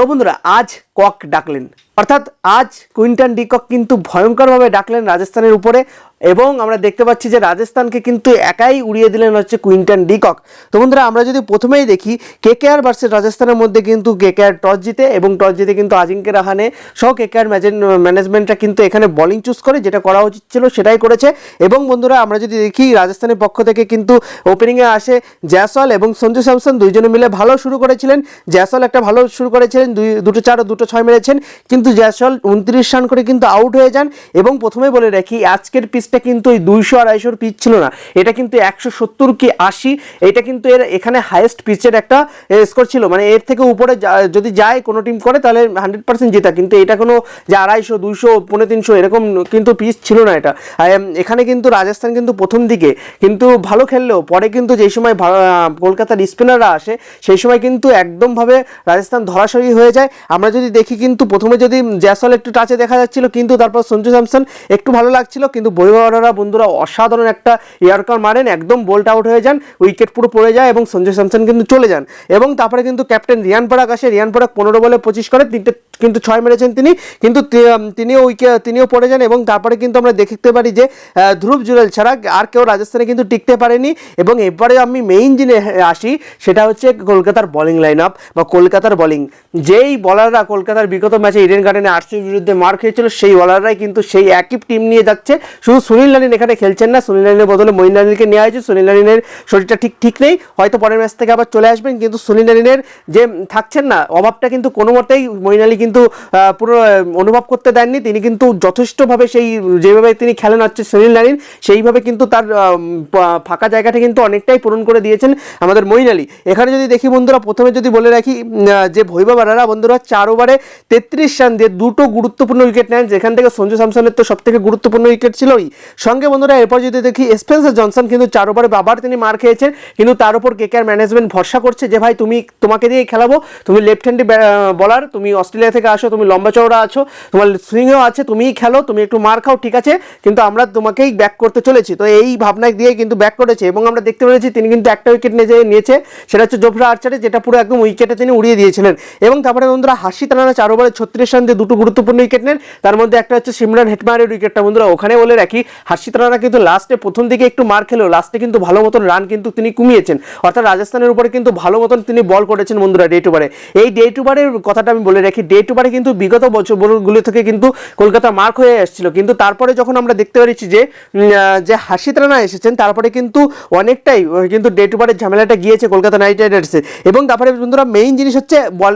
তো বন্ধুরা আজ কক ডাকলেন। অর্থাৎ আজ কুইন্টন ডিকক কিন্তু ভয়ঙ্করভাবে ডাকলেন রাজস্থানের উপরে। এবং আমরা দেখতে পাচ্ছি যে রাজস্থানকে কিন্তু একাই উড়িয়ে দিলেন হচ্ছে কুইন্টন ডিকক। তো বন্ধুরা, আমরা যদি প্রথমেই দেখি কে কে আর ভার্সেস রাজস্থানের মধ্যে কিন্তু কে কে আর টস জিতে এবং টস জিতে কিন্তু আজিঙ্কে রাহানে সহ কে কে আর ম্যানেজমেন্টটা কিন্তু এখানে বোলিং চুজ করে, যেটা করা উচিত ছিল সেটাই করেছে। এবং বন্ধুরা, আমরা যদি দেখি, রাজস্থানের পক্ষ থেকে কিন্তু ওপেনিংয়ে আসে জ্যাসল এবং সঞ্জু স্যামসন দুইজনে মিলে ভালো শুরু করেছিলেন। জ্যাসল একটা ভালো শুরু করেছিলেন, দুই, দুটো চার ও দুটো ছয় মেরেছেন। কিন্তু জ্যাসল উনত্রিশ রান করে কিন্তু আউট হয়ে যান। এবং প্রথমে বলে রাখি, আজকের পিচটা কিন্তু ওই দুইশো আড়াইশোর পিচ ছিল না। এটা কিন্তু একশো সত্তর কি আশি, এটা কিন্তু এর এখানে হাইয়েস্ট পিচের একটা স্কোর ছিল। মানে এর থেকে উপরে যদি যায় কোনো টিম করে, তাহলে হান্ড্রেড পার্সেন্ট জেতা। কিন্তু এটা কোনো যে আড়াইশো, দুইশো, পৌনে তিনশো এরকম কিন্তু পিচ ছিল না এটা। এখানে কিন্তু রাজস্থান কিন্তু প্রথম দিকে, কিন্তু ভালো খেললেও পরে কিন্তু যেই সময় কলকাতার স্পিনাররা আসে, সেই সময় কিন্তু একদমভাবে রাজস্থান ধরাশয়ী হয়ে যায়। আমরা যদি দেখি কিন্তু প্রথমে যদি জ্যাসল একটু টাচে দেখা যাচ্ছিল, কিন্তু তারপর সঞ্জু স্যামসন একটু ভালো লাগছিল, কিন্তু বইওয়ালারা বন্ধুরা অসাধারণ একটা ইয়ারকার মারেন, একদম বোল্ট আউট হয়ে যান উইকেট পুরো পড়ে যায় এবং সঞ্জু স্যামসন কিন্তু চলে যান। এবং তারপরে কিন্তু ক্যাপ্টেন রিয়ান পরাগ আসে, রিয়ান পরাগ পনেরো বলে পঁচিশ করে, তিনটে কিন্তু ছয় মেরেছেন তিনি, কিন্তু তিনিও উইকেট তিনিও পড়ে যান এবং তারপরে কিন্তু আমরা দেখতে পারি যে ধ্রুব জুরেল ছাড়া আর কেউ রাজস্থানে কিন্তু টিকতে পারেনি এবং এবারে আমি মেইন যিনি আসি, সেটা হচ্ছে কলকাতার বোলিং লাইন আপ বা কলকাতার বোলিং যেই বলাররা কলকাতার বিগত ম্যাচে ইডেন গার্ডেনে আরসির বিরুদ্ধে মার খেয়েছিল, সেই বলাররাই কিন্তু সেই একই টিম নিয়ে যাচ্ছে, শুধু সুনীল লালিন এখানে খেলছেন না। সুনীল লালিনের বদলে মঈন লালিনকে নেওয়া হয়েছে। সুনীল লালিনের শরীরটা ঠিক ঠিক নেই। হয়তো পরের ম্যাচ থেকে আবার চলে আসবেন, কিন্তু সুনীল লালিনের যে থাকছেন না, অভাবটা কিন্তু কোনো মতেই মঈন আলী কিন্তু পুরো অনুভব করতে দেননি। তিনি কিন্তু যথেষ্টভাবে সেই, যেভাবে তিনি খেলেন হচ্ছে সুনীল লালিন সেইভাবে কিন্তু তার ফাঁকা জায়গাটা কিন্তু অনেকটাই পূরণ করে দিয়েছেন আমাদের মঈন আলী। এখানে যদি দেখি বন্ধুরা, প্রথমে যদি বলে রাখি যে ভৈবা বারারা বন্ধুরা, চার ওভারে তেত্রিশ রান দিয়ে দুটো গুরুত্বপূর্ণ উইকেট নেন, যেখান থেকে সঞ্জু স্যামসনের তো সব থেকে গুরুত্বপূর্ণ উইকেট ছিলই। সঙ্গে বন্ধুরা, এরপর যদি দেখি স্পেন্সার জনসন কিন্তু চার ওভারে আবার তিনি মার খেয়েছেন। কিন্তু তার উপর কেকেআর ম্যানেজমেন্ট ভরসা করছে যে, ভাই, তুমি, তোমাকে দিয়ে খেলাবো। তুমি লেফট হ্যান্ডি বলার তুমি অস্ট্রেলিয়া থেকে আসো, তুমি লম্বা চওড়া আছো, তোমার সুইংও আছে, তুমিই খেলো, তুমি একটু মার খাও, ঠিক আছে? কিন্তু আমরা তোমাকেই ব্যাক করতে চলেছি। তো এই ভাবনায় দিয়ে কিন্তু ব্যাক করেছে এবং আমরা দেখতে পেরেছি তিনি কিন্তু একটা উইকেট নিয়ে নিয়েছে। সেটা হচ্ছে জোফরা আর্চারে যেটা পুরো একদম উইকেটে তিনি উড়িয়ে দিয়েছিলেন। এবং তারপরে বন্ধুরা, হাসি তারানা চার ওভারে ছত্রিশ রান দিয়ে দুটো গুরুত্বপূর্ণ উইকেট নেন। তার মধ্যে একটা হচ্ছে সিমরান হেটমারের উইকেটটা বন্ধুরা, ওখানে বলে রাখি। হাসি তারানা কিন্তু লাস্টে প্রথম দিকে একটু মার খেলেও লাস্টে কিন্তু ভালো মতন রান কিন্তু তিনি কমিয়েছেন। অর্থাৎ রাজস্থানের উপরে কিন্তু ভালো মতন তিনি বল করেছেন বন্ধুরা ডে টু বারে এই ডে টু বারের কথাটা আমি বলে রাখি ডে টু বারে কিন্তু বিগত বছরগুলো থেকে কিন্তু কলকাতা মার্ক হয়ে আসছিল। কিন্তু তারপরে যখন আমরা দেখতে পাচ্ছি যে যে হাসিত এসেছেন, তারপরে কিন্তু অনেকটাই কিন্তু ডে টু বারের ঝামেলাটা গিয়েছে কলকাতা নাইট রাইডার্সে এবং তারপরে বন্ধুরা মেইন জিনিস হচ্ছে বল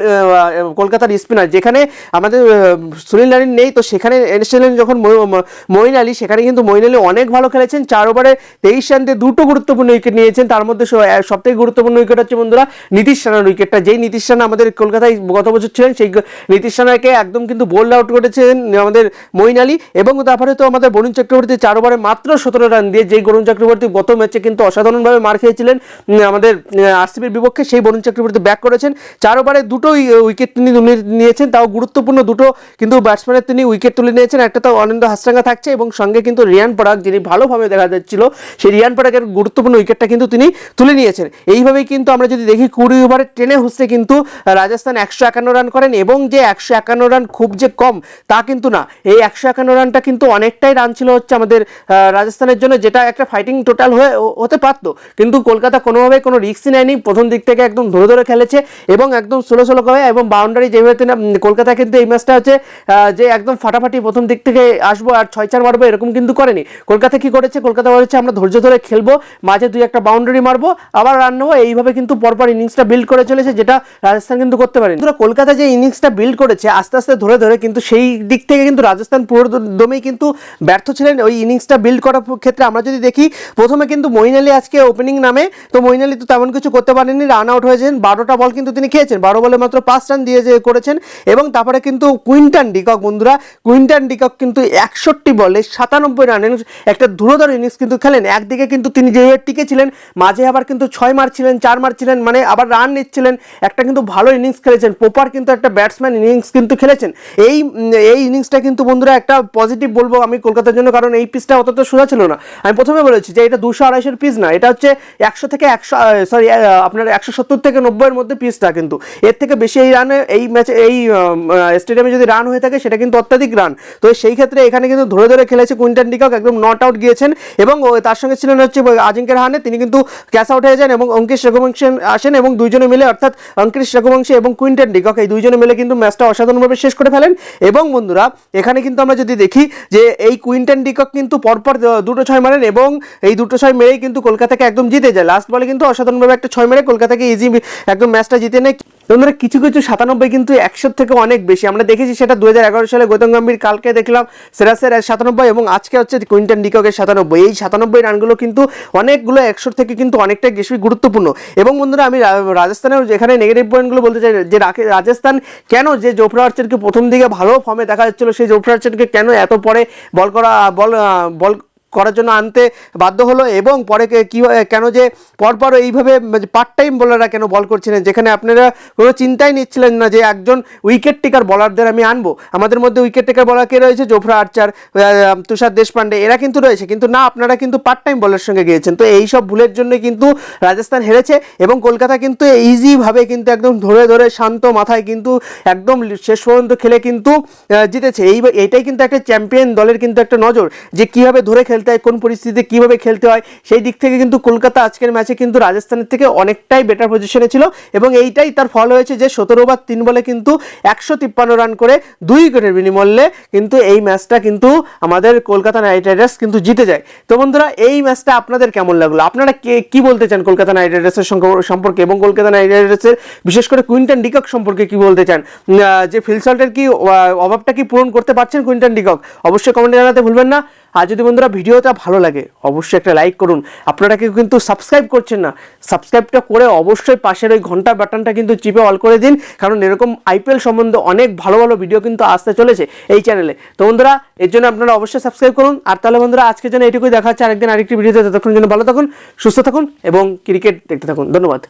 কলকাতার স্পিনার যেখানে আমাদের সুনীল নারিন নেই, তো সেখানে এসেছিলেন যখন মো- মো- মঈন আলী, সেখানে কিন্তু মঈন আলী অনেক ভালো খেলেছেন। চার ওভারে তেইশ রান দিয়ে দুটো গুরুত্বপূর্ণ উইকেট নিয়েছেন। তার মধ্যে সব থেকে গুরুত্বপূর্ণ উইকেট হচ্ছে বন্ধুরা নীতিশ রানার উইকেটটা। যেই নীতিশ রানা আমাদের কলকাতায় গত বছর ছিলেন, সেই নীতিশ রানাকে একদম কিন্তু বোল্ড আউট করেছেন আমাদের মঈন আলী এবং তারপরে তো আমাদের বরুণ চক্রবর্তী চার ওভারে মাত্র সতেরো রান দিয়ে যেই বরুণ চক্রবর্তী গত ম্যাচে কিন্তু অসাধারণভাবে মার খেয়েছিলেন আমাদের আরসিবির বিপক্ষে, সেই বরুণ চক্রবর্তী ব্যাক করেছেন। চার ওভারে দুটো উইকেট তিনি নিয়েছেন। তাও গুরুত্বপূর্ণ দুটো কিন্তু ব্যাটসম্যানের তিনি উইকেট তুলে নিয়েছেন। একটা তো অনিন্দ হাসরাঙ্গা থাকছে এবং সঙ্গে কিন্তু রিয়ান পরাগ যিনি ভালোভাবে দেখা যাচ্ছিল, সেই রিয়ান পরাগের গুরুত্বপূর্ণ উইকেটটা কিন্তু তিনি তুলে নিয়েছেন। এইভাবেই কিন্তু আমরা যদি দেখি, কুড়ি ওভারে টেনে হুসতে কিন্তু রাজস্থান একশো একান্ন রান করেন এবং যে একশো একান্ন রান খুব যে কম, তা কিন্তু না। এই একশো একান্ন রানটা কিন্তু অনেকটাই রান ছিল হচ্ছে আমাদের রাজস্থানের জন্য, যেটা একটা ফাইটিং টোটাল হয়ে হতে পারতো। কিন্তু কলকাতা কোনোভাবে কোনো রিস্কই নেয়নি, প্রথম দিক থেকে একদম ধরে ধরে খেলেছে এবং একদম ষোলো ষোলো করে এবং বাউন্ডারি যেভাবে কলকাতা কিন্তু এই ম্যাচটা হচ্ছে যে একদম ফাটাফাটি প্রথম দিক থেকে আসব আর ছয় চার মারবো, এরকম কিন্তু করেনি। কলকাতা কি করেছে? কলকাতা বলেছে আমরা ধৈর্য ধরে খেলব মাঝে দুই একটা বাউন্ডারি মারবো আবার রান নেব। এইভাবে কিন্তু পরপর ইনিংসটা বিল্ড করে চলেছে যেটা রাজস্থান কিন্তু করতে পারেনি। বন্ধুরা, কলকাতা যে ইনিংসটা বিল্ড করেছে আস্তে আস্তে ধরে ধরে কিন্তু সেই দিক থেকে কিন্তু রাজস্থান পুরো দমেই কিন্তু ব্যর্থ ছিলেন। ওই ইনিংসটা বিল্ড করার ক্ষেত্রে আমরা যদি দেখি প্রথমে কিন্তু মঈন আলী আজকে ওপেনিং নামে তো মঈন আলী তো তেমন কিছু করতে পারেননি রান আউট হয়েছেন বারোটা বল কিন্তু তিনি খেয়েছেন। বারো বলে মাত্র পাঁচ রান দিয়ে যে করেছেন এবং তারপরে কিন্তু কুইন্টান ডিকক বন্ধুরা কুইন্টান ডিকক কিন্তু একষট্টি বলে সাতানব্বই সাতানব্বই রান একটা ধুরোধর ইনিংস কিন্তু খেলেন। একদিকে কিন্তু তিনি যেভাবে টিকেছিলেন, মাঝে আবার কিন্তু ছয় মারছিলেন, চার মারছিলেন মানে আবার রান নিচ্ছিলেন। একটা কিন্তু ভালো ইনিংস খেলেছেন। পোপার কিন্তু একটা ব্যাটসম্যান ইনিংস কিন্তু খেলেছেন। এই এই ইনিংসটা কিন্তু বন্ধুরা একটা পজিটিভ বলব আমি কলকাতার জন্য, কারণ এই পিচটা অতটা সোজা ছিল না। আমি প্রথমে বলেছি যে এটা দুশো আড়াইশের পিস না, এটা হচ্ছে একশো থেকে একশো সরি আপনার একশো সত্তর থেকে নব্বইয়ের মধ্যে পিচটা কিন্তু। এর থেকে বেশি এই রানে এই ম্যাচে এই স্টেডিয়ামে যদি রান হয়ে থাকে, সেটা কিন্তু অত্যাধিক রান তো সেই ক্ষেত্রে এখানে কিন্তু ধরে ধরে খেলেছে কুইন্টন ডিকক একদম নট আউট গিয়েছেন এবং তার সঙ্গে ছিলেন হচ্ছে আজিঙ্কের হানে। তিনি কিন্তু ক্যাশ আউট হয়ে যান এবং অঙ্কিশ রঘুবংশী আসেন এবং দুইজনে মিলে, অর্থাৎ অঙ্কিশ রঘুবংশী এবং কুইন্টন ডিকক এই দুইজনে মিলে কিন্তু ম্যাচটা অসাধারণভাবে শেষ করে ফেলেন। এবং বন্ধুরা, এখানে কিন্তু আমরা যদি দেখি যে এই কুইন্টন ডিকক কিন্তু পরপর দুটো ছয় মারেন এবং এই দুটো ছয় মেরেই কিন্তু কলকাতাকে একদম জিতে যায়। লাস্ট বলে কিন্তু অসাধারণভাবে একটা ছয় মেরে কলকাতাকে ইজি একদম ম্যাচটা জিতে নেয়। বন্ধুরা, কিছু কিছু সাতানব্বই কিন্তু একশোর থেকে অনেক বেশি। আমরা দেখেছি সেটা দু হাজার এগারো সালে গৌতম গম্ভীর, কালকে দেখলাম সেরাসের সাতানব্বই এবং আজকে হচ্ছে কুইন্টন ডিককের সাতানব্বই। এই সাতানব্বই রানগুলো কিন্তু অনেকগুলো একশোর থেকে কিন্তু অনেকটাই বেশি গুরুত্বপূর্ণ। এবং বন্ধুরা, আমি রাজস্থানের যেখানে নেগেটিভ পয়েন্টগুলো বলতে চাই, যে রাজস্থান কেন যে জোফরা আর্চারকে প্রথম দিকে ভালো ফর্মে দেখা যাচ্ছিল, সেই জোফরা আর্চারকে কেন এত পরে বল করা বল বল করার জন্য আনতে বাধ্য হলো এবং পরে কে- কেন যে পরপর এইভাবে পার্ট টাইম বোলাররা কেন বল করছিলেন? যেখানে আপনারা কোনো চিন্তাই নিচ্ছিলেন না যে একজন উইকেট টেকার বলারদের আমি আনব। আমাদের মধ্যে উইকেট টেকার বলার কে রয়েছে? জোফরা আর্চার তুষার দেশপান্ডে, এরা কিন্তু রয়েছে। কিন্তু না, আপনারা কিন্তু পার্ট টাইম বলের সঙ্গে গিয়েছেন। তো এই সব ভুলের জন্য কিন্তু রাজস্থান হেরেছে এবং কলকাতা কিন্তু ইজিভাবে কিন্তু একদম ধরে ধরে শান্ত মাথায় কিন্তু একদম শেষ পর্যন্ত খেলে কিন্তু জিতেছে। এই এইটাই কিন্তু একটা চ্যাম্পিয়ন দলের কিন্তু একটা নজর যে কীভাবে ধরে খেলতে হয়, কোন পরিস্থিতিতে কীভাবে খেলতে হয়, সেই দিক থেকে কিন্তু কলকাতা আজকের ম্যাচে কিন্তু রাজস্থানের থেকে অনেকটাই বেটার পজিশনে ছিল এবং এইটাই তার ফল হয়েছে যে সতেরো ওভার তিন বলে কিন্তু একশো তিপ্পান্ন রান করে দুই উইকেটের বিনিময়ে কিন্তু এই ম্যাচটা কিন্তু আমাদের কলকাতা নাইট রাইডার্স কিন্তু জিতে যায়। তো বন্ধুরা, এই ম্যাচটা আপনাদের কেমন লাগল? আপনারা কে, কী বলতে চান কলকাতা নাইট রাইডার্সের সম্পর্কে এবং কলকাতা নাইট রাইডার্সের বিশেষ করে কুইন্টন ডিকক সম্পর্কে কি বলতে চান? যে ফিলসল্টের কি অভাবটা কি পূরণ করতে পারছেন কুইন্টন ডিকক? অবশ্যই কমেন্টে জানাতে ভুলবেন না। আর যদি বন্ধুরা ভিডিওটা ভালো লাগে, অবশ্যই একটা লাইক করুন। আপনারা কেউ কিন্তু সাবস্ক্রাইব করছেন না সাবস্ক্রাইবটা করে অবশ্যই পাশের ওই ঘণ্টা বাটনটা কিন্তু চিপে অল করে দিন, কারণ এরকম আইপিএল সম্বন্ধে অনেক ভালো ভালো ভিডিও কিন্তু আসতে চলেছে এই চ্যানেলে তো বন্ধুরা, এর জন্য আপনারা অবশ্যই সাবস্ক্রাইব করুন। আর তাহলে বন্ধুরা, আজকের জন্য এটুকুই দেখা হচ্ছে। আরেকদিন আরেকটি ভিডিওতে ততক্ষণ জন্য ভালো থাকুন, সুস্থ থাকুন এবং ক্রিকেট দেখতে থাকুন। ধন্যবাদ।